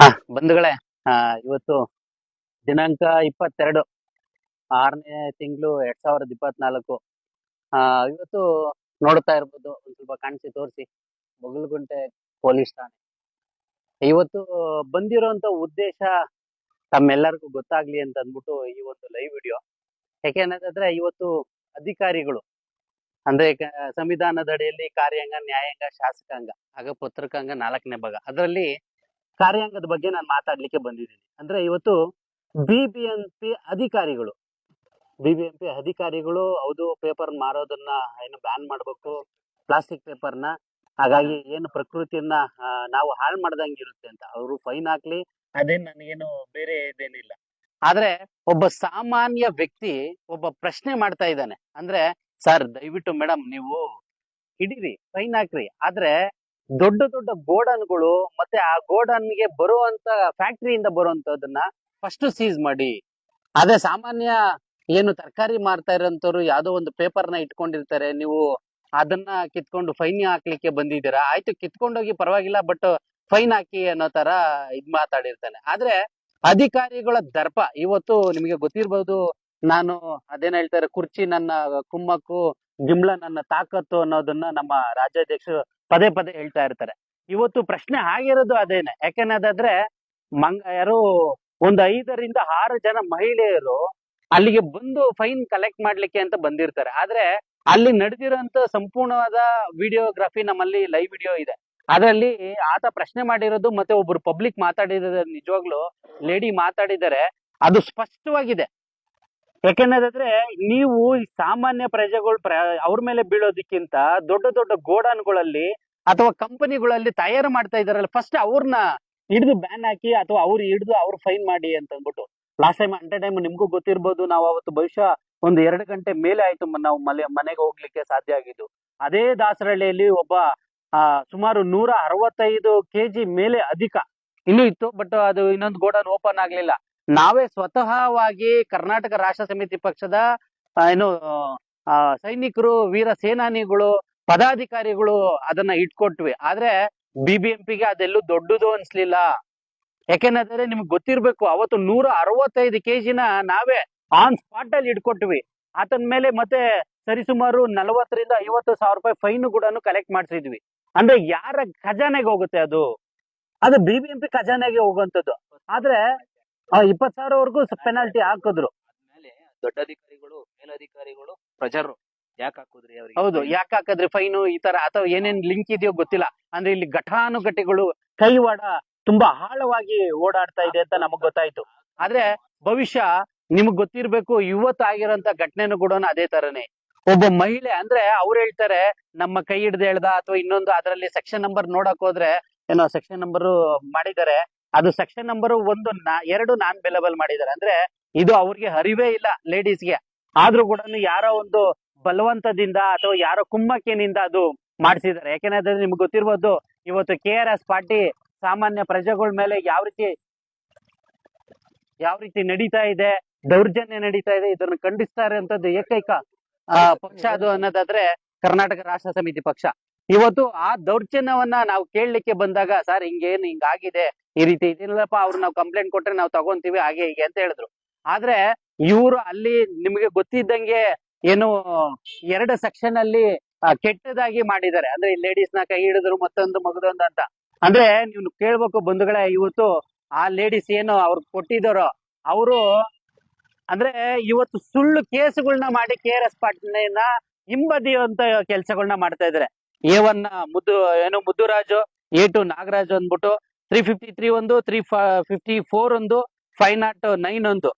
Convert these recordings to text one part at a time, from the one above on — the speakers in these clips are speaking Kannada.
ಹಾ. ಬಂಧುಗಳೇ, ಆ, ಇವತ್ತು ದಿನಾಂಕ ಇಪ್ಪತ್ತೆರಡು, ಆರನೇ ತಿಂಗಳು ಎರಡ್ ಸಾವಿರದ ಇಪ್ಪತ್ನಾಲ್ಕು. ಆ, ಇವತ್ತು ನೋಡ್ತಾ ಇರ್ಬೋದು, ಒಂದ್ ಸ್ವಲ್ಪ ಕಾಣಿಸಿ, ತೋರಿಸಿ. ಬಗಲ್ಗುಂಟೆ ಪೊಲೀಸ್ ಠಾಣೆ. ಇವತ್ತು ಬಂದಿರೋಂತ ಉದ್ದೇಶ ತಮ್ಮೆಲ್ಲರಿಗೂ ಗೊತ್ತಾಗ್ಲಿ ಅಂತ ಅಂದ್ಬಿಟ್ಟು ಈ ಒಂದು ಲೈವ್ ವಿಡಿಯೋ. ಯಾಕೆಂದ್ರೆ ಇವತ್ತು ಅಧಿಕಾರಿಗಳು, ಅಂದ್ರೆ ಸಂವಿಧಾನದ ಅಡಿಯಲ್ಲಿ ಕಾರ್ಯಾಂಗ, ನ್ಯಾಯಾಂಗ, ಶಾಸಕಾಂಗ ಹಾಗೆ ಪತ್ರಕಾಂಗ ನಾಲ್ಕನೇ ಭಾಗ. ಅದರಲ್ಲಿ ಕಾರ್ಯಾಂಗದ ಬಗ್ಗೆ ನಾನು ಮಾತಾಡ್ಲಿಕ್ಕೆ ಬಂದಿದ್ದೀನಿ. ಅಂದ್ರೆ ಇವತ್ತು ಬಿಬಿಎಂಪಿ ಅಧಿಕಾರಿಗಳು ಬಿಬಿಎಂಪಿ ಅಧಿಕಾರಿಗಳು ಹೌದು ಪೇಪರ್ ಮಾರೋದನ್ನ ಏನು ಬ್ಯಾನ್ ಮಾಡ್ಬೇಕು ಪ್ಲಾಸ್ಟಿಕ್ ಪೇಪರ್ನ ಹಾಗಾಗಿ ಏನು ಪ್ರಕೃತಿಯನ್ನ ನಾವು ಹಾಳು ಮಾಡ್ದಂಗೆ ಇರುತ್ತೆ ಅಂತ. ಅವರು ಫೈನ್ ಹಾಕ್ಲಿ. ಅದೇನ್ ನನಗೇನು ಬೇರೆ ಇದೇನಿಲ್ಲ. ಆದ್ರೆ ಒಬ್ಬ ಸಾಮಾನ್ಯ ವ್ಯಕ್ತಿ ಒಬ್ಬ ಪ್ರಶ್ನೆ ಮಾಡ್ತಾ ಇದ್ದಾನೆ. ಅಂದ್ರೆ ಸರ್ ದಯವಿಟ್ಟು ಮೇಡಮ್ ನೀವು ಹಿಡೀರಿ ಫೈನ್ ಹಾಕ್ರಿ. ಆದ್ರೆ ದೊಡ್ಡ ದೊಡ್ಡ ಗೋಡನ್ಗಳು ಮತ್ತೆ ಆ ಗೋಡನ್ಗೆ ಬರುವಂತ ಫ್ಯಾಕ್ಟರಿಯಿಂದ ಬರುವಂತದನ್ನ ಫಸ್ಟ್ ಸೀಸ್ ಮಾಡಿ. ಅದೇ ಸಾಮಾನ್ಯ ಏನು ತರಕಾರಿ ಮಾರ್ತಾ ಇರೋಂಥವ್ರು ಯಾವ್ದೋ ಒಂದು ಪೇಪರ್ನ ಇಟ್ಕೊಂಡಿರ್ತಾರೆ. ನೀವು ಅದನ್ನ ಕಿತ್ಕೊಂಡು ಫೈನ್ ಹಾಕ್ಲಿಕ್ಕೆ ಬಂದಿದ್ದೀರಾ? ಆಯ್ತು, ಕಿತ್ಕೊಂಡೋಗಿ ಪರವಾಗಿಲ್ಲ ಬಟ್ ಫೈನ್ ಹಾಕಿ ಅನ್ನೋ ತರ ಇದ್ ಮಾತಾಡಿರ್ತಾನೆ. ಆದ್ರೆ ಅಧಿಕಾರಿಗಳ ದರ್ಪ, ಇವತ್ತು ನಿಮಗೆ ಗೊತ್ತಿರ್ಬೋದು, ನಾನು ಅದೇನ್ ಹೇಳ್ತಾರೆ, ಕುರ್ಚಿ ನನ್ನ ಕುಮ್ಮಕ್ಕು, ಗಿಮ್ಲ ನನ್ನ ತಾಕತ್ತು ಅನ್ನೋದನ್ನ ನಮ್ಮ ರಾಜ್ಯಾಧ್ಯಕ್ಷರು ಪದೇ ಪದೇ ಹೇಳ್ತಾ ಇರ್ತಾರೆ. ಇವತ್ತು ಪ್ರಶ್ನೆ ಆಗಿರೋದು ಅದೇನೆ. ಯಾಕೆನ್ನೋದಾದ್ರೆ ಮಂಗ, ಯಾರು ಒಂದು ಐದರಿಂದ ಆರು ಜನ ಮಹಿಳೆಯರು ಅಲ್ಲಿಗೆ ಬಂದು ಫೈನ್ ಕಲೆಕ್ಟ್ ಮಾಡ್ಲಿಕ್ಕೆ ಅಂತ ಬಂದಿರ್ತಾರೆ. ಆದ್ರೆ ಅಲ್ಲಿ ನಡೆದಿರೋಂತ ಸಂಪೂರ್ಣವಾದ ವಿಡಿಯೋಗ್ರಫಿ ನಮ್ಮಲ್ಲಿ ಲೈವ್ ವಿಡಿಯೋ ಇದೆ. ಅದರಲ್ಲಿ ಆತ ಪ್ರಶ್ನೆ ಮಾಡಿರೋದು ಮತ್ತೆ ಒಬ್ರು ಪಬ್ಲಿಕ್ ಮಾತಾಡಿರೋದು ನಿಜವಾಗ್ಲು ಲೇಡಿ ಮಾತಾಡಿದರೆ ಅದು ಸ್ಪಷ್ಟವಾಗಿದೆ. ಯಾಕೆನ್ನೋದಾದ್ರೆ ನೀವು ಸಾಮಾನ್ಯ ಪ್ರಜೆಗಳು ಪ್ರ, ಅವ್ರ ಮೇಲೆ ಬೀಳೋದಕ್ಕಿಂತ ದೊಡ್ಡ ದೊಡ್ಡ ಗೋಡಾನ್ಗಳಲ್ಲಿ ಅಥವಾ ಕಂಪನಿಗಳಲ್ಲಿ ತಯಾರು ಮಾಡ್ತಾ ಇದಾರಲ್ಲ ಫಸ್ಟ್ ಅವ್ರನ್ನ ಹಿಡಿದು ಬ್ಯಾನ್ ಹಾಕಿ ಅಥವಾ ಅವ್ರು ಹಿಡಿದು ಅವ್ರು ಫೈನ್ ಮಾಡಿ ಅಂತ ಅಂದ್ಬಿಟ್ಟು. ಲಾಸ್ಟ್ ಟೈಮ್ ಅಂಟೆ ಟೈಮ್ ನಿಮ್ಗೂ ಗೊತ್ತಿರ್ಬೋದು, ನಾವು ಅವತ್ತು ಬಹುಶಃ ಒಂದು ಎರಡು ಗಂಟೆ ಮೇಲೆ ಆಯ್ತು ನಾವು ಮನೆ ಮನೆಗೆ ಹೋಗ್ಲಿಕ್ಕೆ ಸಾಧ್ಯ ಆಗಿದ್ದು. ಅದೇ ದಾಸರಳ್ಳಿಯಲ್ಲಿ ಒಬ್ಬ ಸುಮಾರು ನೂರ ಅರವತ್ತೈದು ಕೆಜಿ ಮೇಲೆ ಅಧಿಕ. ಇನ್ನೂ ಇತ್ತು ಬಟ್ ಅದು ಇನ್ನೊಂದು ಗೋಡನ್ ಓಪನ್ ಆಗ್ಲಿಲ್ಲ. ನಾವೇ ಸ್ವತಃವಾಗಿ ಕರ್ನಾಟಕ ರಾಷ್ಟ್ರ ಸಮಿತಿ ಪಕ್ಷದ ಏನು ಸೈನಿಕರು, ವೀರ ಸೇನಾನಿಗಳು, ಪದಾಧಿಕಾರಿಗಳು ಅದನ್ನ ಇಟ್ಕೊಟ್ವಿ. ಆದ್ರೆ ಬಿಬಿಎಂಪಿಗೆ ಅದೆಲ್ಲೂ ದೊಡ್ಡದು ಅನ್ಸ್ಲಿಲ್ಲ. ಯಾಕೆಂದ್ರೆ ನಿಮ್ಗೆ ಗೊತ್ತಿರ್ಬೇಕು, ಅವತ್ತು ನೂರ ಅರವತ್ತೈದು ಕೆಜಿನ ನಾವೇ ಆನ್ ಸ್ಪಾಟ್ ಅಲ್ಲಿ ಇಟ್ಕೊಟ್ವಿ. ಆತನ ಮೇಲೆ ಮತ್ತೆ ಸರಿಸುಮಾರು ನಲವತ್ತರಿಂದ ಐವತ್ತು ಸಾವಿರ ರೂಪಾಯಿ ಫೈನ್ ಕೂಡ ಕಲೆಕ್ಟ್ ಮಾಡ್ಸಿದ್ವಿ. ಅಂದ್ರೆ ಯಾರ ಖಜಾನೆಗೆ ಹೋಗುತ್ತೆ ಅದು? ಅದು ಬಿಬಿಎಂಪಿ ಖಜಾನೆಗೆ ಹೋಗುವಂತದ್ದು ಆದ್ರೆ ಇಪ್ಪತ್ ಸಾವಿರವರೆಗೂ ಪೆನಾಲ್ಟಿ ಹಾಕಿದ್ರು. ಆದ್ಮೇಲೆ ದೊಡ್ಡ ಅಧಿಕಾರಿಗಳು ಮೇಲಧಿಕಾರಿಗಳು ಪ್ರಜರು ಯಾಕೆ ಹಾಕುದ್ರಿ ಅವ್ರಿಗೆ? ಹೌದು ಯಾಕೆ ಹಾಕಿದ್ರಿ ಫೈನು ಈ ತರ ಅಥವಾ ಏನೇನ್ ಲಿಂಕ್ ಇದೆಯೋ ಗೊತ್ತಿಲ್ಲ. ಅಂದ್ರೆ ಇಲ್ಲಿ ಘಟಾನುಘಟಿಗಳು ಕೈವಾಡ ತುಂಬಾ ಆಳವಾಗಿ ಓಡಾಡ್ತಾ ಇದೆ ಅಂತ ನಮಗ್ ಗೊತ್ತಾಯ್ತು. ಆದ್ರೆ ಭವಿಷ್ಯ ನಿಮಗ್ ಗೊತ್ತಿರ್ಬೇಕು ಇವತ್ತು ಆಗಿರೋಂತ ಘಟನೆನೂ ಕೂಡ ಅದೇ ತರನೇ. ಒಬ್ಬ ಮಹಿಳೆ ಅಂದ್ರೆ ಅವ್ರು ಹೇಳ್ತಾರೆ ನಮ್ಮ ಕೈ ಹಿಡ್ದು ಹೇಳ್ದ ಅಥವಾ ಇನ್ನೊಂದು ಅದರಲ್ಲಿ ಸೆಕ್ಷನ್ ನಂಬರ್ ನೋಡಕ್ ಹೋದ್ರೆ ಏನೋ ಸೆಕ್ಷನ್ ನಂಬರ್ ಮಾಡಿದ್ದಾರೆ. ಅದು ಸೆಕ್ಷನ್ ನಂಬರ್ ಒಂದು ಎರಡು ನಾನ್ ಬೆಲೆಬಲ್ ಮಾಡಿದ್ದಾರೆ. ಅಂದ್ರೆ ಇದು ಅವ್ರಿಗೆ ಅರಿವೇ ಇಲ್ಲ ಲೇಡೀಸ್ಗೆ ಆದ್ರೂ ಕೂಡ ಯಾರೋ ಒಂದು ಬಲವಂತದಿಂದ ಅಥವಾ ಯಾರೋ ಕುಮ್ಮಕ್ಕಿನಿಂದ ಅದು ಮಾಡಿಸಿದ್ದಾರೆ. ಯಾಕೆಂದ್ರೆ ನಿಮ್ಗೆ ಗೊತ್ತಿರ್ಬೋದು, ಇವತ್ತು ಕೆ ಆರ್ ಎಸ್ ಪಾರ್ಟಿ ಸಾಮಾನ್ಯ ಪ್ರಜೆಗಳ ಮೇಲೆ ಯಾವ ರೀತಿ ಯಾವ ರೀತಿ ನಡೀತಾ ಇದೆ, ದೌರ್ಜನ್ಯ ನಡೀತಾ ಇದೆ, ಇದನ್ನು ಖಂಡಿಸ್ತಾರೆ ಅಂತದ್ದು ಏಕೈಕ ಪಕ್ಷ ಅದು ಅನ್ನೋದಾದ್ರೆ ಕರ್ನಾಟಕ ರಾಷ್ಟ್ರ ಸಮಿತಿ ಪಕ್ಷ. ಇವತ್ತು ಆ ದೌರ್ಜನ್ಯವನ್ನ ನಾವು ಕೇಳಲಿಕ್ಕೆ ಬಂದಾಗ, ಸರ್, ಹಿಂಗೇನು, ಹಿಂಗಾಗಿದೆ, ಈ ರೀತಿ ಇದಿಲ್ಲಪ್ಪ ಅವ್ರು ನಾವು ಕಂಪ್ಲೇಂಟ್ ಕೊಟ್ರೆ ನಾವು ತಗೊಂತೀವಿ, ಹಾಗೆ, ಹೀಗೆ, ಅಂತ ಹೇಳಿದ್ರು. ಆದ್ರೆ ಇವರು ಅಲ್ಲಿ ನಿಮಗೆ ಗೊತ್ತಿದ್ದಂಗೆ ಏನು ಎರಡು ಸೆಕ್ಷನ್ ಅಲ್ಲಿ ಕೆಟ್ಟದಾಗಿ ಮಾಡಿದ್ದಾರೆ. ಅಂದ್ರೆ ಲೇಡೀಸ್ನ ಕೈ ಹಿಡಿದ್ರು, ಮತ್ತೊಂದು ಮಗದೊಂದು ಅಂತ. ಅಂದ್ರೆ ನೀವು ಕೇಳ್ಬೇಕು ಬಂಧುಗಳೇ, ಇವತ್ತು ಆ ಲೇಡೀಸ್ ಏನು ಅವ್ರು ಕೊಟ್ಟಿದ್ದಾರೋ, ಅವರು ಅಂದ್ರೆ ಇವತ್ತು ಸುಳ್ಳು ಕೇಸುಗಳನ್ನ ಮಾಡಿ ಕೆ ಆರ್ ಎಸ್ ಪಾಟೀಲ್ನ ಹಿಂಬದಿಯುವಂತ ಕೆಲಸಗಳನ್ನ ಮಾಡ್ತಾ ಇದಾರೆ. ಎ ಒನ್ ಮುದ್ದು, ಏನು ಮುದ್ದುರಾಜು ಎ ಟು ನಾಗರಾಜು ಅಂದ್ಬಿಟ್ಟು ತ್ರೀ ಫಿಫ್ಟಿ ತ್ರೀ ಒಂದು ತ್ರೀ ಫಿಫ್ಟಿ ಫೋರ್ ಒಂದು ಫೈವ್ ನಾಟ್ ನೈನ್ ಒಂದು.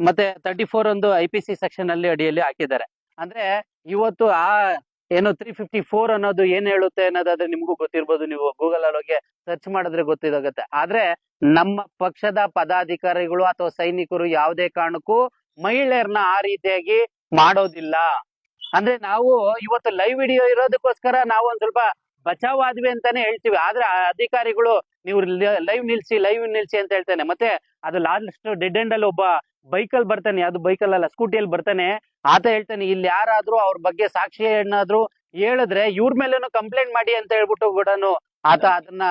ಮತ್ತೆ ತರ್ಟಿ ಫೋರ್ ಒಂದು ಐ ಪಿ ಸಿ ಸೆಕ್ಷನ್ ಅಲ್ಲಿ ಅಡಿಯಲ್ಲಿ ಹಾಕಿದ್ದಾರೆ. ಅಂದ್ರೆ ಇವತ್ತು ಆ, ಏನು ತ್ರೀ ಫಿಫ್ಟಿ ಫೋರ್ ಅನ್ನೋದು ಏನ್ ಹೇಳುತ್ತೆ ಅನ್ನೋದಾದ್ರೆ ನಿಮ್ಗೂ ಗೊತ್ತಿರ್ಬೋದು. ನೀವು ಗೂಗಲ್ ಅಲ್ಲಿ ಹೋಗಿ ಸರ್ಚ್ ಮಾಡಿದ್ರೆ ಗೊತ್ತಿದೋಗುತ್ತೆ. ಆದ್ರೆ ನಮ್ಮ ಪಕ್ಷದ ಪದಾಧಿಕಾರಿಗಳು ಅಥವಾ ಸೈನಿಕರು ಯಾವುದೇ ಕಾರಣಕ್ಕೂ ಮಹಿಳೆಯರನ್ನ ಆ ರೀತಿಯಾಗಿ ಮಾಡೋದಿಲ್ಲ. ಅಂದ್ರೆ ನಾವು ಇವತ್ತು ಲೈವ್ ವಿಡಿಯೋ ಇರೋದಕ್ಕೋಸ್ಕರ ನಾವು ಒಂದ್ ಸ್ವಲ್ಪ ಬಚಾವ್ ಆದ್ವಿ ಅಂತಾನೆ ಹೇಳ್ತೀವಿ. ಆದ್ರೆ ಅಧಿಕಾರಿಗಳು ನೀವು ಲೈವ್ ನಿಲ್ಸಿ ಲೈವ್ ನಿಲ್ಸಿ ಅಂತ ಹೇಳ್ತಾನೆ. ಮತ್ತೆ ಅದು ಲಾಸ್ಟ್ ಡೆಡ್ ಎಂಡ್ ಅಲ್ಲಿ ಒಬ್ಬ ಬೈಕಲ್ ಬರ್ತಾನೆ. ಅದು ಬೈಕಲ್ ಅಲ್ಲ, ಸ್ಕೂಟಿಯಲ್ಲಿ ಬರ್ತಾನೆ. ಆತ ಹೇಳ್ತಾನೆ, ಇಲ್ಲಿ ಯಾರಾದ್ರೂ ಅವ್ರ ಬಗ್ಗೆ ಸಾಕ್ಷಿ ಏನಾದ್ರು ಹೇಳಿದ್ರೆ ಇವ್ರ ಮೇಲೇನು ಕಂಪ್ಲೇಂಟ್ ಮಾಡಿ ಅಂತ ಹೇಳ್ಬಿಟ್ಟು ಕೂಡ ಆತ ಅದನ್ನ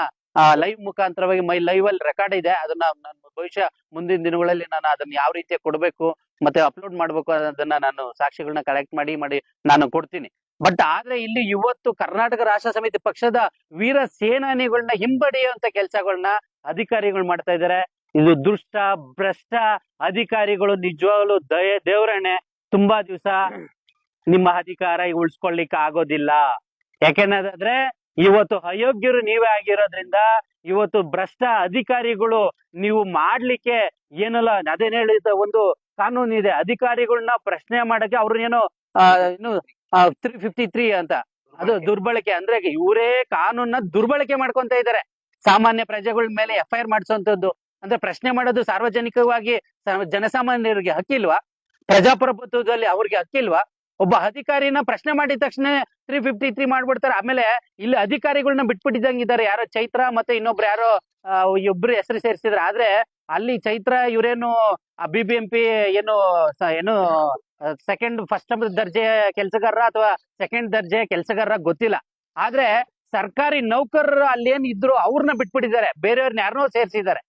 ಲೈವ್ ಮುಖಾಂತರವಾಗಿ ಮೈ ಲೈವ್ ಅಲ್ಲಿ ರೆಕಾರ್ಡ್ ಇದೆ. ಅದನ್ನ ನಾನು ಭವಿಷ್ಯ ಮುಂದಿನ ದಿನಗಳಲ್ಲಿ ನಾನು ಅದನ್ನ ಯಾವ ರೀತಿ ಕೊಡಬೇಕು? ಮತ್ತೆ ಅಪ್ಲೋಡ್ ಮಾಡ್ಬೇಕು ಅದನ್ನ ನಾನು ಸಾಕ್ಷಿಗಳನ್ನ ಕಲೆಕ್ಟ್ ಮಾಡಿ ಮಾಡಿ ನಾನು ಕೊಡ್ತೀನಿ. ಬಟ್ ಆದ್ರೆ ಇಲ್ಲಿ ಇವತ್ತು ಕರ್ನಾಟಕ ರಾಷ್ಟ್ರ ಸಮಿತಿ ಪಕ್ಷದ ವೀರ ಸೇನಾನಿಗಳನ್ನ ಹಿಂಬಡಿಯುವಂತ ಕೆಲಸಗಳನ್ನ ಅಧಿಕಾರಿಗಳು ಮಾಡ್ತಾ ಇದ್ದಾರೆ ಇದು ದುಷ್ಟ, ಭ್ರಷ್ಟ ಅಧಿಕಾರಿಗಳು ನಿಜವಾಗ್ಲು ದಯ ದೇವರಣೆ ತುಂಬಾ ದಿವಸ ನಿಮ್ಮ ಅಧಿಕಾರ ಉಳಿಸ್ಕೊಳ್ಲಿಕ್ಕೆ ಆಗೋದಿಲ್ಲ. ಯಾಕೆನ್ನೋದಾದ್ರೆ ಇವತ್ತು ಅಯೋಗ್ಯರು ನೀವೇ ಆಗಿರೋದ್ರಿಂದ ಇವತ್ತು ಭ್ರಷ್ಟ ಅಧಿಕಾರಿಗಳು ನೀವು ಮಾಡ್ಲಿಕ್ಕೆ ಏನಲ್ಲ ಅದೇನ್ ಹೇಳಿದ ಒಂದು ಕಾನೂನು ಇದೆ. ಅಧಿಕಾರಿಗಳನ್ನ ಪ್ರಶ್ನೆ ಮಾಡಕ್ಕೆ ಅವ್ರನ್ನೇನೋ ಏನು ತ್ರೀ ಫಿಫ್ಟಿ ತ್ರೀ ಅಂತ. ಅದು ದುರ್ಬಳಕೆ. ಅಂದ್ರೆ ಇವರೇ ಕಾನೂನ ದುರ್ಬಳಕೆ ಮಾಡ್ಕೊಂತ ಇದ್ದಾರೆ ಸಾಮಾನ್ಯ ಪ್ರಜೆಗಳ ಮೇಲೆ ಎಫ್ ಐ ಆರ್ ಮಾಡಿಸುವಂತದ್ದು ಅಂದ್ರೆ ಪ್ರಶ್ನೆ ಮಾಡೋದು ಸಾರ್ವಜನಿಕವಾಗಿ ಜನಸಾಮಾನ್ಯರಿಗೆ ಹಕ್ಕಿಲ್ವಾ? ಪ್ರಜಾಪ್ರಭುತ್ವದಲ್ಲಿ ಅವ್ರಿಗೆ ಹಕ್ಕಿಲ್ವಾ? ಒಬ್ಬ ಅಧಿಕಾರಿನ ಪ್ರಶ್ನೆ ಮಾಡಿದ ತಕ್ಷಣ ತ್ರೀ ಫಿಫ್ಟಿ ತ್ರೀ ಮಾಡ್ಬಿಡ್ತಾರೆ. ಆಮೇಲೆ ಇಲ್ಲಿ ಅಧಿಕಾರಿಗಳನ್ನ ಬಿಟ್ಬಿಟ್ಟಿದಂಗಿದ್ದಾರೆ ಯಾರೋ ಚೈತ್ರ ಮತ್ತೆ ಇನ್ನೊಬ್ರು ಯಾರೋ ಇಬ್ರು ಹೆಸರು ಸೇರಿಸಿದ್ರೆ. ಆದ್ರೆ ಅಲ್ಲಿ ಚೈತ್ರ ಇವರೇನು ಬಿ ಬಿ ಎಂ ಪಿ ಏನು ಏನು ಸೆಕೆಂಡ್ ಫಸ್ಟ್ ದರ್ಜೆ ಕೆಲಸಗಾರ ಅಥವಾ ಸೆಕೆಂಡ್ ದರ್ಜೆ ಕೆಲಸಗಾರ ಗೊತ್ತಿಲ್ಲ. ಆದ್ರೆ ಸರ್ಕಾರಿ ನೌಕರರು ಅಲ್ಲೇನ್ ಇದ್ರು ಅವ್ರನ್ನ ಬಿಟ್ಬಿಟ್ಟಿದ್ದಾರೆ. ಬೇರೆಯವ್ರನ್ನ ಯಾರನ್ನೋ ಸೇರಿಸಿದ್ದಾರೆ.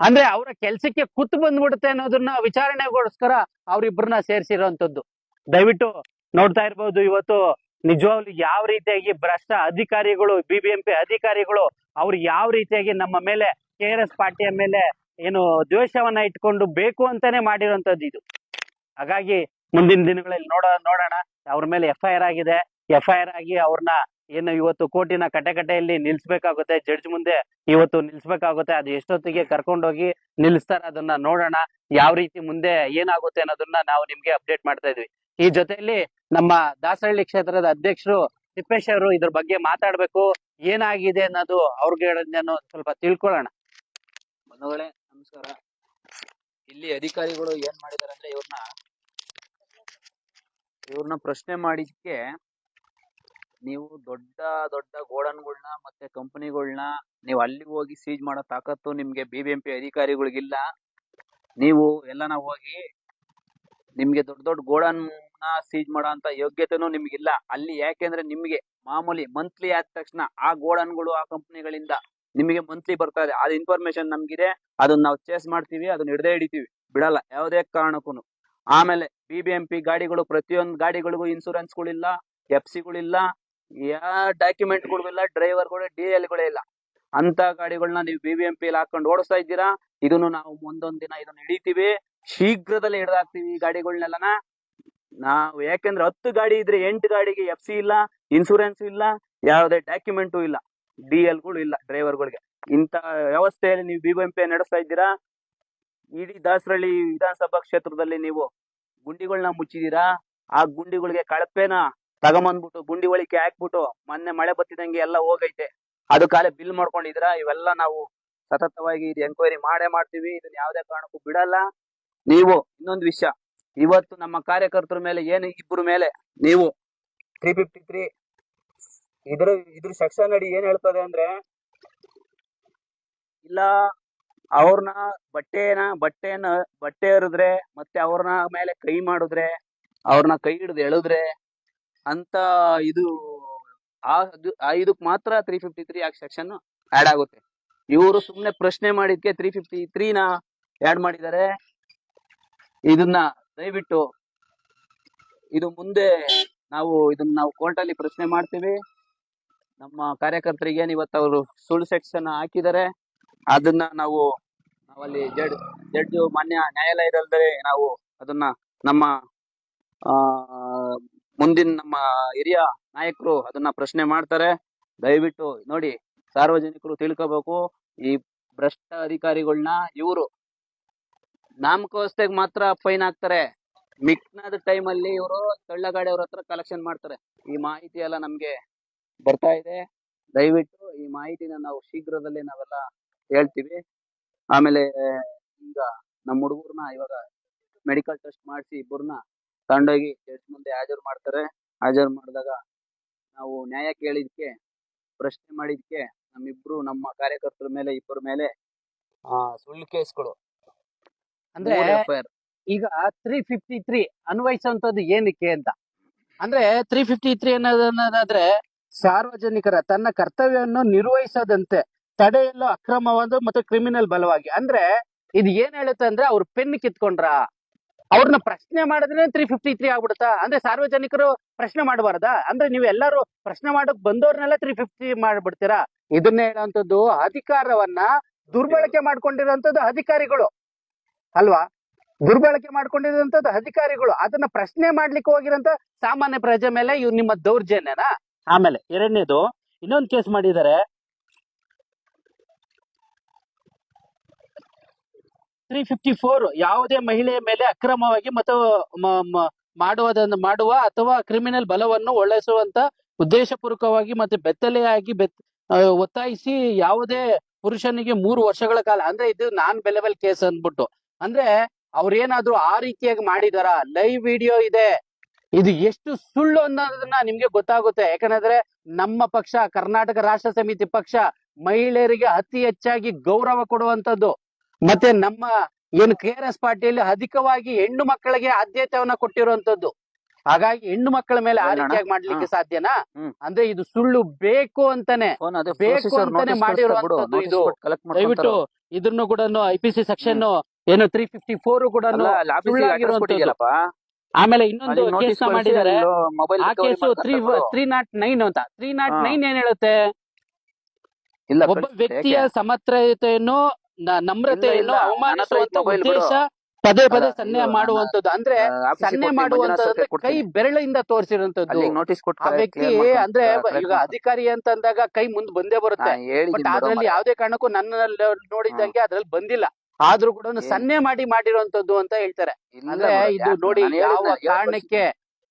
ಅಂದ್ರೆ ಅವರ ಕೆಲ್ಸಕ್ಕೆ ಕುತ್ತು ಬಂದ್ಬಿಡುತ್ತೆ ಅನ್ನೋದನ್ನ ವಿಚಾರಣೆಗೋಸ್ಕರ ಅವ್ರಿಬ್ರನ್ನ ಸೇರಿಸಿರೋಂಥದ್ದು. ದಯವಿಟ್ಟು ನೋಡ್ತಾ ಇರ್ಬೋದು, ಇವತ್ತು ನಿಜವಾಗ್ಲು ಯಾವ ರೀತಿಯಾಗಿ ಭ್ರಷ್ಟ ಅಧಿಕಾರಿಗಳು ಬಿ ಬಿ ಎಂ ಪಿ ಅಧಿಕಾರಿಗಳು ಅವ್ರು ಯಾವ ರೀತಿಯಾಗಿ ನಮ್ಮ ಮೇಲೆ ಕೆ ಆರ್ ಎಸ್ ಪಾರ್ಟಿಯ ಮೇಲೆ ಏನು ದ್ವೇಷವನ್ನ ಇಟ್ಕೊಂಡು ಬೇಕು ಅಂತಾನೆ ಮಾಡಿರುವಂತದ್ದು ಇದು. ಹಾಗಾಗಿ ಮುಂದಿನ ದಿನಗಳಲ್ಲಿ ನೋಡ, ನೋಡೋಣ. ಅವ್ರ ಮೇಲೆ ಎಫ್ ಐ ಆರ್ ಆಗಿದೆ. ಎಫ್ ಐ ಆರ್ ಆಗಿ ಅವ್ರನ್ನ ಏನು ಇವತ್ತು ಕೋರ್ಟಿನ ಕಟ್ಟೆಯಲ್ಲಿ ನಿಲ್ಸ್ಬೇಕಾಗುತ್ತೆ, ಜಡ್ಜ್ ಮುಂದೆ ಇವತ್ತು ನಿಲ್ಸ್ಬೇಕಾಗುತ್ತೆ, ಅದು ಎಷ್ಟೊತ್ತಿಗೆ ಕರ್ಕೊಂಡೋಗಿ ನಿಲ್ಲಿಸ್ತಾರ ಅದನ್ನ ನೋಡೋಣ. ಯಾವ ರೀತಿ ಮುಂದೆ ಏನಾಗುತ್ತೆ ಅನ್ನೋದನ್ನ ನಾವು ನಿಮ್ಗೆ ಅಪ್ಡೇಟ್ ಮಾಡ್ತಾ ಇದ್ವಿ. ಈ ಜೊತೆಯಲ್ಲಿ ನಮ್ಮ ದಾಸಹಳ್ಳಿ ಕ್ಷೇತ್ರದ ಅಧ್ಯಕ್ಷರು ತಿಪ್ಪೇಶ್ ಅವರು ಇದ್ರ ಬಗ್ಗೆ ಮಾತಾಡ್ಬೇಕು. ಏನಾಗಿದೆ ಅನ್ನೋದು ಅವ್ರಿಗೆ ಸ್ವಲ್ಪ ತಿಳ್ಕೊಳ್ಳೋಣ. ಬಂಧುಗಳೇ, ನಮಸ್ಕಾರ. ಇಲ್ಲಿ ಅಧಿಕಾರಿಗಳು ಏನ್ ಮಾಡಿದಾರೆ ಅಂದ್ರೆ ಇವ್ರನ್ನ ಇವ್ರನ್ನ ಪ್ರಶ್ನೆ ಮಾಡಿದಕ್ಕೆ ನೀವು ದೊಡ್ಡ ದೊಡ್ಡ ಗೋಡನ್ಗಳನ್ನ ಮತ್ತೆ ಕಂಪನಿಗಳನ್ನ ನೀವು ಅಲ್ಲಿ ಹೋಗಿ ಸೀಜ್ ಮಾಡೋ ತಾಕತ್ತು ನಿಮ್ಗೆ ಬಿ ಬಿ ಎಂ ಪಿ ಅಧಿಕಾರಿಗಳಿಗಿಲ್ಲ. ನೀವು ಎಲ್ಲನ ಹೋಗಿ ನಿಮ್ಗೆ ದೊಡ್ಡ ದೊಡ್ಡ ಗೋಡನ್ ಸೀಜ್ ಮಾಡೋ ಅಂತ ಯೋಗ್ಯತೆನೂ ನಿಮ್ಗಿಲ್ಲ. ಅಲ್ಲಿ ಯಾಕೆಂದ್ರೆ ನಿಮ್ಗೆ ಮಾಮೂಲಿ ಮಂತ್ಲಿ ಆದ ತಕ್ಷಣ ಆ ಗೋಡನ್ಗಳು, ಆ ಕಂಪನಿಗಳಿಂದ ನಿಮಗೆ ಮಂತ್ಲಿ ಬರ್ತಾ ಇದೆ. ಅದ್ ಇನ್ಫಾರ್ಮೇಶನ್ ನಮ್ಗಿದೆ. ಅದನ್ನ ನಾವು ಚೇಸ್ ಮಾಡ್ತೀವಿ, ಅದನ್ನ ಹಿಡ್ದೇ ಹಿಡಿತೀವಿ. ಬಿಡಲ್ಲ, ಯಾವುದೇ ಕಾರಣಕ್ಕೂ ಆಮೇಲೆ ಬಿ ಬಿ ಎಂ ಪಿ ಗಾಡಿಗಳು, ಪ್ರತಿಯೊಂದು ಗಾಡಿಗಳಿಗೂ ಇನ್ಸೂರೆನ್ಸ್ಗಳಿಲ್ಲ ಎಫ್ ಸಿಗಳಿಲ್ಲ ಯಾವ ಡಾಕ್ಯುಮೆಂಟ್ಗಳಿಲ್ಲ ಡ್ರೈವರ್ಗಳು ಡಿ ಎಲ್ಗಳೇ ಇಲ್ಲ. ಅಂತ ಗಾಡಿಗಳನ್ನ ನೀವು ಬಿ ಬಿ ಎಂ ಪಿ ಹಾಕೊಂಡು ಓಡಿಸ್ತಾ ಇದ್ದೀರಾ? ಇದನ್ನು ನಾವು ಮುಂದೊಂದ್ ದಿನ ಇದನ್ನ ಹಿಡಿತೀವಿ. ಶೀಘ್ರದಲ್ಲಿ ಹಿಡ್ದಾಕ್ತಿವಿ ಈ ಗಾಡಿಗಳನ್ನೆಲ್ಲನ ನಾವು ಯಾಕೆಂದ್ರೆ ಹತ್ತು ಗಾಡಿ ಇದ್ರೆ ಎಂಟು ಗಾಡಿಗೆ ಎಫ್ ಸಿ ಇಲ್ಲ ಇನ್ಸೂರೆನ್ಸ್ ಇಲ್ಲ, ಯಾವುದೇ ಡಾಕ್ಯುಮೆಂಟು ಇಲ್ಲ ಡಿ ಎಲ್ಗಳು ಇಲ್ಲ ಡ್ರೈವರ್ಗಳಿಗೆ ಇಂತ ವ್ಯವಸ್ಥೆಯಲ್ಲಿ ನೀವು ಬಿ ಎಂ ಪಿ ನಡೆಸ್ತಾ ಇದ್ದೀರಾ? ಇಡೀ ದಾಸರಳ್ಳಿ ವಿಧಾನಸಭಾ ಕ್ಷೇತ್ರದಲ್ಲಿ ನೀವು ಗುಂಡಿಗಳನ್ನ ಮುಚ್ಚಿದೀರಾ ಆ ಗುಂಡಿಗಳಿಗೆ ಕಳಪೆನ? ತಗೊಂಬಂದ್ಬಿಟ್ಟು ಗುಂಡಿ ಒಳಿಕೆ ಹಾಕ್ಬಿಟ್ಟು ಮೊನ್ನೆ ಮಳೆ ಬತ್ತಿದಂಗೆ ಎಲ್ಲ ಹೋಗೈತೆ. ಅದು ಕಾಲೇ ಬಿಲ್ ಮಾಡ್ಕೊಂಡಿದ್ದೀರಾ? ಇವೆಲ್ಲ ನಾವು ಸತತವಾಗಿ ಇದು ಎಂಕ್ವೈರಿ ಮಾಡೇ ಮಾಡ್ತೀವಿ. ಇದನ್ನ ಯಾವುದೇ ಕಾರಣಕ್ಕೂ ಬಿಡಲ್ಲ. ನೀವು ಇನ್ನೊಂದು ವಿಷಯ ಇವತ್ತು ನಮ್ಮ ಕಾರ್ಯಕರ್ತರ ಮೇಲೆ ಏನು ಇಬ್ಬರ ಮೇಲೆ ನೀವು ತ್ರೀ ಫಿಫ್ಟಿ ತ್ರೀ ಇದ್ರ ಇದ್ರ ಸೆಕ್ಷನ್ ಅಡಿ ಏನ್ ಹೇಳ್ತದೆ ಅಂದ್ರೆ ಇಲ್ಲ, ಅವ್ರನ್ನ ಬಟ್ಟೆನ ಬಟ್ಟೆನ, ಬಟ್ಟೆ ಇರಿದ್ರೆ ಮತ್ತೆ ಅವ್ರನ್ನ ಮೇಲೆ ಕೈ ಮಾಡಿದ್ರೆ, ಅವ್ರನ್ನ ಕೈ ಹಿಡಿದು ಎಳೆದ್ರೆ ಅಂತ ಇದು ಆ ಇದಕ್ ಮಾತ್ರ ತ್ರೀ ಫಿಫ್ಟಿ ತ್ರೀ ಆ ಸೆಕ್ಷನ್ ಆಡ್ ಆಗುತ್ತೆ. ಇವರು ಸುಮ್ನೆ ಪ್ರಶ್ನೆ ಮಾಡಿದ್ಕೆ ತ್ರೀ ಫಿಫ್ಟಿ ತ್ರೀನ ಆಡ್ ಮಾಡಿದ್ದಾರೆ. ಇದನ್ನ ದಯವಿಟ್ಟು ಇದು ಮುಂದೆ ನಾವು ಇದನ್ನ ನಾವು ಕೋರ್ಟ್ ಅಲ್ಲಿ ಪ್ರಶ್ನೆ ಮಾಡ್ತೀವಿ. ನಮ್ಮ ಕಾರ್ಯಕರ್ತರಿಗೆ ಏನ್ ಇವತ್ತು ಅವರು ಸುಳ್ಳು ಸೆಕ್ಷನ್ ಹಾಕಿದ್ದಾರೆ ಅದನ್ನ ನಾವು ನಾವಲ್ಲಿ ಜಡ್, ಜಡ್ಜು, ಮಾನ್ಯ ನ್ಯಾಯಾಲಯದಲ್ಲದೆ ನಾವು ಅದನ್ನ ನಮ್ಮ ಮುಂದಿನ ನಮ್ಮ ಹಿರಿಯ ನಾಯಕರು ಅದನ್ನ ಪ್ರಶ್ನೆ ಮಾಡ್ತಾರೆ. ದಯವಿಟ್ಟು ನೋಡಿ ಸಾರ್ವಜನಿಕರು ತಿಳ್ಕೋಬೇಕು. ಈ ಭ್ರಷ್ಟ ಅಧಿಕಾರಿಗಳನ್ನ ಇವರು ನಾಮಕೋಸ್ತೆಗೆ ಮಾತ್ರ ಫೈನ್ ಹಾಕ್ತಾರೆ. ಮಿಕ್ನಾದ ಟೈಮಲ್ಲಿ ಇವರು ತಳ್ಳಗಾಡಿ ಅವ್ರ ಹತ್ರ ಕಲೆಕ್ಷನ್ ಮಾಡ್ತಾರೆ. ಈ ಮಾಹಿತಿ ಎಲ್ಲ ನಮ್ಗೆ ಬರ್ತಾ ಇದೆ. ದಯವಿಟ್ಟು ಈ ಮಾಹಿತಿನ ನಾವು ಶೀಘ್ರದಲ್ಲಿ ನಾವೆಲ್ಲ ಹೇಳ್ತೀವಿ. ಆಮೇಲೆ ಈಗ ನಮ್ಮ ಹುಡುಗರ್ನ ಇವಾಗ ಮೆಡಿಕಲ್ ಟೆಸ್ಟ್ ಮಾಡಿಸಿ ಇಬ್ಬರನ್ನ ತಗೊಂಡೋಗಿ ಜಡ್ಜ್ ಮುಂದೆ ಹಾಜರು ಮಾಡ್ತಾರೆ. ಹಾಜರು ಮಾಡಿದಾಗ ನಾವು ನ್ಯಾಯ ಕೇಳಿದ್ಕೆ, ಪ್ರಶ್ನೆ ಮಾಡಿದ್ಕೆ ನಮ್ಮಿಬ್ರು ನಮ್ಮ ಕಾರ್ಯಕರ್ತರ ಮೇಲೆ, ಇಬ್ಬರ ಮೇಲೆ ಸುಳ್ಳು ಕೇಸ್ಗಳು ಅಂದ್ರೆ ಈಗ ತ್ರೀ ಫಿಫ್ಟಿ ತ್ರೀ ಅನ್ವಯಿಸುವಂತದ್ದು ಏನಕ್ಕೆ ಅಂತ? ಅಂದ್ರೆ ತ್ರೀ ಫಿಫ್ಟಿ ತ್ರೀ ಅನ್ನೋದನ್ನಾದ್ರೆ ಸಾರ್ವಜನಿಕರ ತನ್ನ ಕರ್ತವ್ಯವನ್ನು ನಿರ್ವಹಿಸದಂತೆ ತಡೆಯಲು ಅಕ್ರಮವಾದ ಮತ್ತು ಕ್ರಿಮಿನಲ್ ಬಲವಾಗಿ. ಅಂದ್ರೆ ಇದು ಏನ್ ಹೇಳುತ್ತೆ ಅಂದ್ರೆ ಅವ್ರ ಪೆನ್ ಕಿತ್ಕೊಂಡ್ರ? ಅವ್ರನ್ನ ಪ್ರಶ್ನೆ ಮಾಡಿದ್ರೆ ತ್ರೀ ಫಿಫ್ಟಿ ತ್ರೀ ಆಗ್ಬಿಡುತ್ತಾ? ಅಂದ್ರೆ ಸಾರ್ವಜನಿಕರು ಪ್ರಶ್ನೆ ಮಾಡಬಾರ್ದಾ? ಅಂದ್ರೆ ನೀವು ಎಲ್ಲರೂ ಪ್ರಶ್ನೆ ಮಾಡಕ್ ಬಂದವ್ರನ್ನೆಲ್ಲ ತ್ರೀ ಫಿಫ್ಟಿ ಮಾಡ್ಬಿಡ್ತೀರಾ? ಇದನ್ನ ಹೇಳುವಂತದ್ದು ಅಧಿಕಾರವನ್ನ ದುರ್ಬಳಕೆ ಮಾಡ್ಕೊಂಡಿರೋಂಥದ್ದು ಅಧಿಕಾರಿಗಳು. ಅಲ್ವಾ? ದುರ್ಬಳಕೆ ಮಾಡ್ಕೊಂಡಿರುವಂತದ್ದು ಅಧಿಕಾರಿಗಳು. ಅದನ್ನ ಪ್ರಶ್ನೆ ಮಾಡ್ಲಿಕ್ಕೆ ಹೋಗಿರಂತ ಸಾಮಾನ್ಯ ಪ್ರಜೆ ಮೇಲೆ ಇವ್ ನಿಮ್ಮ ದೌರ್ಜನ್ಯನಾ? ಆಮೇಲೆ ಎರಡನೇದು, ಇನ್ನೊಂದು ಕೇಸ್ ಮಾಡಿದ್ದಾರೆ ತ್ರೀ ಫಿಫ್ಟಿ ಫೋರ್ ಯಾವುದೇ ಮಹಿಳೆಯ ಮೇಲೆ ಅಕ್ರಮವಾಗಿ ಮತ್ತು ಮಾಡುವುದನ್ನು ಮಾಡುವ ಅಥವಾ ಕ್ರಿಮಿನಲ್ ಬಲವನ್ನು ಒಳ್ಳೆಸುವಂತ ಉದ್ದೇಶಪೂರ್ವಕವಾಗಿ ಮತ್ತು ಬೆತ್ತಲೆಯಾಗಿ ಬೆತ್ ಒತ್ತಾಯಿಸಿ ಯಾವುದೇ ಪುರುಷನಿಗೆ ಮೂರು ವರ್ಷಗಳ ಕಾಲ, ಅಂದ್ರೆ ಇದು ನಾನ್ ಬೆಲೆಬಲ್ ಕೇಸ್ ಅಂದ್ಬಿಟ್ಟು. ಅಂದ್ರೆ ಅವ್ರೇನಾದ್ರೂ ಆ ರೀತಿಯಾಗಿ ಮಾಡಿದಾರ? ಲೈವ್ ವಿಡಿಯೋ ಇದೆ. ಇದು ಎಷ್ಟು ಸುಳ್ಳು ಅನ್ನೋದನ್ನ ನಿಮ್ಗೆ ಗೊತ್ತಾಗುತ್ತೆ. ಯಾಕಂದ್ರೆ ನಮ್ಮ ಪಕ್ಷ ಕರ್ನಾಟಕ ರಾಷ್ಟ್ರ ಸಮಿತಿ ಪಕ್ಷ ಮಹಿಳೆಯರಿಗೆ ಅತಿ ಹೆಚ್ಚಾಗಿ ಗೌರವ ಕೊಡುವಂತದ್ದು ಮತ್ತೆ ನಮ್ಮ ಏನು ಕೆ ಆರ್ ಎಸ್ ಪಾರ್ಟಿಯಲ್ಲಿ ಅಧಿಕವಾಗಿ ಹೆಣ್ಣು ಮಕ್ಕಳಿಗೆ ಆದ್ಯತೆಯನ್ನ ಕೊಟ್ಟಿರುವಂತದ್ದು ಹಾಗಾಗಿ ಹೆಣ್ಣು ಮಕ್ಕಳ ಮೇಲೆ ಆ ರೀತಿಯಾಗಿ ಮಾಡ್ಲಿಕ್ಕೆ ಸಾಧ್ಯನಾ? ಅಂದ್ರೆ ಇದು ಸುಳ್ಳು ಬೇಕು ಅಂತಾನೆ. ಬೇಕು ಅಂತಾನೆ ಮಾಡಿರುವಂತದ್ದು ಇದು. ದಯವಿಟ್ಟು. ಇದನ್ನು ಕೂಡ ಐ ಪಿ ಸಿ ಸೆಕ್ಷನ್ ಏನು ತ್ರೀ ಫಿಫ್ಟಿ ಫೋರ್ ಕೂಡ. ಆಮೇಲೆ ಇನ್ನೊಂದು ಕೇಸ್ ಮಾಡಿದ್ದಾರೆ. ಆ case three three nought nine ಅಂತ. ತ್ರೀ ನಾಟ್ ನೈನ್ ಏನ್ ಹೇಳುತ್ತೆ ಒಬ್ಬ ವ್ಯಕ್ತಿಯ ಸಮತ್ರತೆಯನ್ನು ನಮ್ರತೆಯನ್ನು ಅವಮಾನಿಸುವಂತ ಉದ್ದೇಶ ಪದೇ ಪದೇ ಸನ್ನೆ ಮಾಡುವಂತದ್ದು ಅಂದ್ರೆ ಸನ್ನೆ ಮಾಡುವಂತದ್ದು ಕೈ. ಬೆರಳಿಂದ ತೋರಿಸಿರುವಂತದ್ದು ನೋಟಿಸ್ ಕೊಟ್ಟು ಆ ವ್ಯಕ್ತಿ ಅಂದ್ರೆ ಈಗ ಅಧಿಕಾರಿ ಅಂತ ಅಂದಾಗ ಕೈ ಮುಂದ್ ಬಂದೇ ಬರುತ್ತೆ. ಬಟ್ ಅದ್ರಲ್ಲಿ. ಯಾವ್ದೇ ಕಾರಣಕ್ಕೂ ನನ್ನ ನೋಡಿದಂಗೆ ಅದ್ರಲ್ಲಿ ಬಂದಿಲ್ಲ. ಆದ್ರೂ ಕೂಡ? ಸನ್ನೆ ಮಾಡಿ ಮಾಡಿರುವಂತದ್ದು ಅಂತ ಹೇಳ್ತಾರೆ. ಅಂದ್ರೆ ಇದು ನೋಡಿ ಯಾವ ಕಾರಣಕ್ಕೆ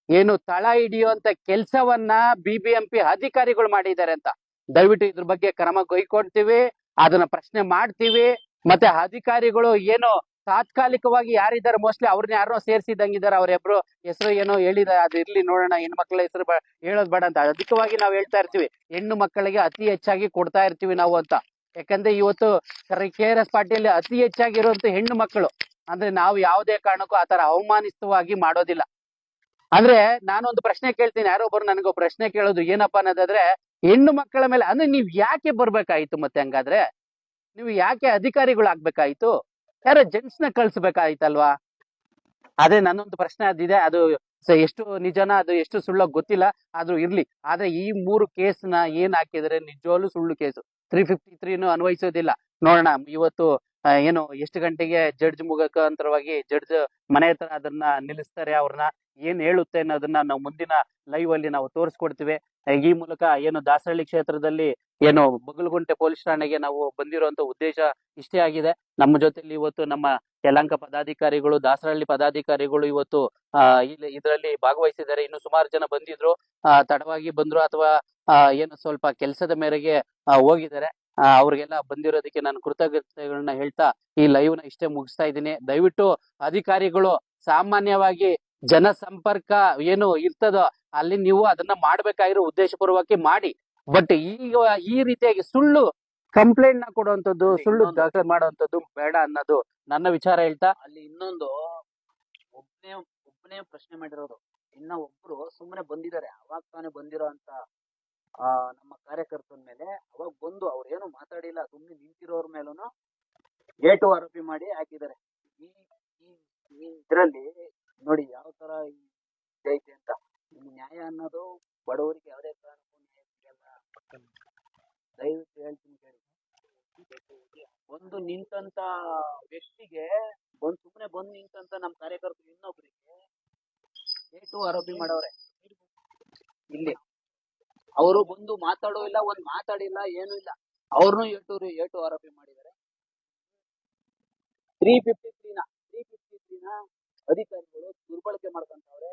ಏನು ತಳ ಹಿಡಿಯುವಂತ ಕೆಲ್ಸವನ್ನ ಬಿಬಿಎಂಪಿ ಅಧಿಕಾರಿಗಳು ಮಾಡಿದ್ದಾರೆ ಅಂತ. ದಯವಿಟ್ಟು ಇದ್ರ ಬಗ್ಗೆ ಕ್ರಮ ಕೈಕೊಡ್ತೀವಿ ಅದನ್ನ ಪ್ರಶ್ನೆ ಮಾಡ್ತೀವಿ ಮತ್ತೆ ಅಧಿಕಾರಿಗಳು ಏನು ತಾತ್ಕಾಲಿಕವಾಗಿ ಯಾರಿದ್ದಾರೆ ಮೋಸ್ಟ್ಲಿ ಅವ್ರನ್ನ ಯಾರೋ ಸೇರ್ಸಿದಂಗಿದ್ದಾರೆ ಅವ್ರೆಬ್ರು ಹೆಸರು ಏನೋ ಹೇಳಿದ ಅದು ಇರ್ಲಿ ನೋಡೋಣ ಹೆಣ್ಣು ಮಕ್ಕಳ ಹೆಸರು ಹೇಳೋದ್ ಬೇಡ ಅಂತ. ಅಧಿಕವಾಗಿ ನಾವು ಹೇಳ್ತಾ ಇರ್ತೀವಿ ಹೆಣ್ಣು ಮಕ್ಕಳಿಗೆ ಅತಿ ಹೆಚ್ಚಾಗಿ ಕೊಡ್ತಾ ಇರ್ತೀವಿ ನಾವು ಅಂತ. ಯಾಕಂದ್ರೆ ಇವತ್ತು ಕೆ ಆರ್ ಎಸ್ ಪಾರ್ಟಿಯಲ್ಲಿ ಅತಿ ಹೆಚ್ಚಾಗಿ ಇರುವಂತ ಹೆಣ್ಣು ಮಕ್ಕಳು. ಅಂದ್ರೆ ನಾವು ಯಾವುದೇ ಕಾರಣಕ್ಕೂ ಆತರ ಅವಮಾನಿಸುವಾಗಿ ಮಾಡೋದಿಲ್ಲ. ಅಂದ್ರೆ ನಾನೊಂದು ಪ್ರಶ್ನೆ ಕೇಳ್ತೀನಿ. ಯಾರೊಬ್ಬರು ನನಗೆ ಪ್ರಶ್ನೆ ಕೇಳೋದು ಏನಪ್ಪಾ ಅನ್ನೋದಾದ್ರೆ, ಹೆಣ್ಣು ಮಕ್ಕಳ ಮೇಲೆ, ಅಂದ್ರೆ ನೀವ್ ಯಾಕೆ ಬರ್ಬೇಕಾಯ್ತು ಮತ್ತೆ ಹಂಗಾದ್ರೆ? ನೀವು ಯಾಕೆ ಅಧಿಕಾರಿಗಳು ಆಗ್ಬೇಕಾಯ್ತು ಯಾರೋ ಜೆಂಟ್ಸ್ನ ಕಳ್ಸ್ಬೇಕಾಯ್ತಲ್ವಾ? ಅದೇ ನನ್ನೊಂದು ಪ್ರಶ್ನೆ ಅದಿದೆ. ಅದು ಎಷ್ಟು ನಿಜನ, ಅದು ಎಷ್ಟು ಸುಳ್ಳು ಗೊತ್ತಿಲ್ಲ. ಆದ್ರೂ ಇರ್ಲಿ. ಆದ್ರೆ ಈ ಮೂರು ಕೇಸ್ನ ಏನ್ ಹಾಕಿದ್ರೆ ನಿಜವಾಗ್ಲೂ ಸುಳ್ಳು ಕೇಸು ತ್ರೀ ಫಿಫ್ಟಿ ತ್ರೀನು ಅನ್ವಯಿಸೋದಿಲ್ಲ. ನೋಡೋಣ, ಇವತ್ತು ಏನು, ಎಷ್ಟು ಗಂಟೆಗೆ ಜಡ್ಜ್ ಮುಖಾಂತರವಾಗಿ ಜಡ್ಜ್ ಮನೆ ಹತ್ರ ಅದನ್ನ ನಿಲ್ಲಿಸ್ತಾರೆ ಅವ್ರನ್ನ, ಏನ್ ಹೇಳುತ್ತೆ ಅನ್ನೋದನ್ನ ನಾವು ಮುಂದಿನ ಲೈವ್ ಅಲ್ಲಿ ನಾವು ತೋರಿಸ್ಕೊಡ್ತೀವಿ. ಈ ಮೂಲಕ ಏನು ದಾಸರಳ್ಳಿ ಕ್ಷೇತ್ರದಲ್ಲಿ ಏನು ಬಗಲಗುಂಟೆ ಪೊಲೀಸ್ ಠಾಣೆಗೆ ನಾವು ಬಂದಿರುವಂತ ಉದ್ದೇಶ ಇಷ್ಟೇ ಆಗಿದೆ. ನಮ್ಮ ಜೊತೆಲಿ ಇವತ್ತು ನಮ್ಮ ಯಲಹಂಕ ಪದಾಧಿಕಾರಿಗಳು, ದಾಸರಳ್ಳಿ ಪದಾಧಿಕಾರಿಗಳು ಇವತ್ತು ಇಲ್ಲಿ ಇದರಲ್ಲಿ ಭಾಗವಹಿಸಿದ್ದಾರೆ. ಇನ್ನು ಸುಮಾರು ಜನ ಬಂದಿದ್ರು. ತಡವಾಗಿ ಬಂದ್ರು ಅಥವಾ ಏನು ಸ್ವಲ್ಪ ಕೆಲಸದ ಮೇರೆಗೆ ಹೋಗಿದ್ದಾರೆ. ಅವ್ರಿಗೆಲ್ಲ ಬಂದಿರೋದಕ್ಕೆ ನಾನು ಕೃತಜ್ಞತೆಗಳನ್ನ ಹೇಳ್ತಾ ಈ ಲೈವ್ನ ಇಷ್ಟೇ ಮುಗಿಸ್ತಾ ಇದ್ದೀನಿ. ದಯವಿಟ್ಟು ಅಧಿಕಾರಿಗಳು ಸಾಮಾನ್ಯವಾಗಿ ಜನ ಸಂಪರ್ಕ ಏನು ಇರ್ತದೋ ಅಲ್ಲಿ ನೀವು ಅದನ್ನ ಮಾಡ್ಬೇಕಾಗಿರೋ ಉದ್ದೇಶಪೂರ್ವಕವಾಗಿ ಮಾಡಿ. ಬಟ್ ಈಗ ಈ ರೀತಿಯಾಗಿ ಸುಳ್ಳು ಕಂಪ್ಲೇಂಟ್ನ ಕೊಡುವಂತದ್ದು ಸುಳ್ಳು ದಾಖಲೆ ಮಾಡುವಂತದ್ದು ಬೇಡ ಅನ್ನೋದು ನನ್ನ ವಿಚಾರ ಹೇಳ್ತಾ. ಅಲ್ಲಿ ಇನ್ನೊಂದು ಒಬ್ಬನೇ ಒಬ್ಬನೇ ಪ್ರಶ್ನೆ ಮಾಡಿರೋದು. ಇನ್ನ ಒಬ್ರು ಸುಮ್ಮನೆ ಬಂದಿದ್ದಾರೆ. ಅವಾಗ ತಾನೇ ಬಂದಿರೋ ಅಂತ ನಮ್ಮ ಕಾರ್ಯಕರ್ತನ ಮೇಲೆ ಅವಾಗ ಬಂದು ಅವ್ರು ಏನು ಮಾತಾಡಿಲ್ಲ ಸುಮ್ಮನೆ ನಿಂತಿರೋರ್ ಮೇಲೂನು ಏಟು ಆರೋಪಿ ಮಾಡಿ ಹಾಕಿದ್ದಾರೆ. ಈ ಇದರಲ್ಲಿ ನೋಡಿ ಯಾವ ತರ ಇದೈತೆ ಅಂತ. ನ್ಯಾಯ ಅನ್ನೋದು ಬಡವರಿಗೆ ಯಾವುದೇ ಕಾರಣಕ್ಕೂ ನ್ಯಾಯ ಸಿಗಲ್ಲ. ದಯವಿಟ್ಟು ಹೇಳ್ತೀನಿ ಕೇಳಿ. ಒಂದು ನಿಂತಂತ ವ್ಯಕ್ತಿಗೆ ಬಂದ್ ಸುಮ್ಮನೆ ಬಂದ್ ನಿಂತಂತ ನಮ್ಮ ಕಾರ್ಯಕರ್ತರು ಇನ್ನೊಬ್ರಿಗೆ ಏಟು ಆರೋಪಿ ಮಾಡವ್ರೆ. ಇಲ್ಲಿ. ಅವರು ಬಂದು ಮಾತಾಡೋ ಇಲ್ಲ, ಒಂದ್ ಮಾತಾಡಿಲ್ಲ, ಏನು ಇಲ್ಲ. ಅವ್ರನ್ನೂ ಏಟು ಏಟು ಆರೋಪಿ ಮಾಡಿದ್ದಾರೆ. ತ್ರೀ ಫಿಫ್ಟಿ ತ್ರೀನ ತ್ರೀ ಫಿಫ್ಟಿ ತ್ರೀನ ಅಧಿಕಾರಿಗಳು ದುರ್ಬಳಕೆ ಮಾಡ್ಕೊಂತವ್ರೆ.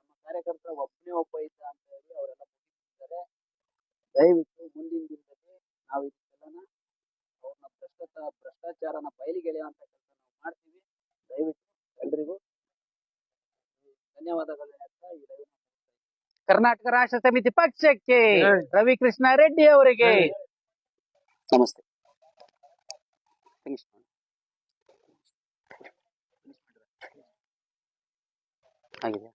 ನಮ್ಮ ಕಾರ್ಯಕರ್ತರ ಒಬ್ಬನೇ ಒಬ್ಬ ಇದ್ದ ಅಂತ ಹೇಳಿ ಅವರೆಲ್ಲ ಮುಗಿಸಿದ್ದಾರೆ ದಯವಿಟ್ಟು ಮುಂದಿನ ದಿನದಲ್ಲಿ ನಾವು ಇದಕ್ಕೆಲ್ಲನ ಅವ್ರನ್ನ ಭ್ರಷ್ಟತ, ಭ್ರಷ್ಟಾಚಾರನ ಬಯಲಿಗೆಳೆಯುವಂತ ಕೆಲಸ ನಾವು ಮಾಡ್ತೀವಿ. ದಯವಿಟ್ಟು ಎಲ್ರಿಗೂ ಧನ್ಯವಾದಗಳು ಹೇಳ್ತಾ ಈ ಕರ್ನಾಟಕ ರಾಷ್ಟ್ರ ಸಮಿತಿ ಪಕ್ಷಕ್ಕೆ ರವಿಕೃಷ್ಣ ರೆಡ್ಡಿ ಅವರಿಗೆ ನಮಸ್ತೆ ಆಗಿದೆ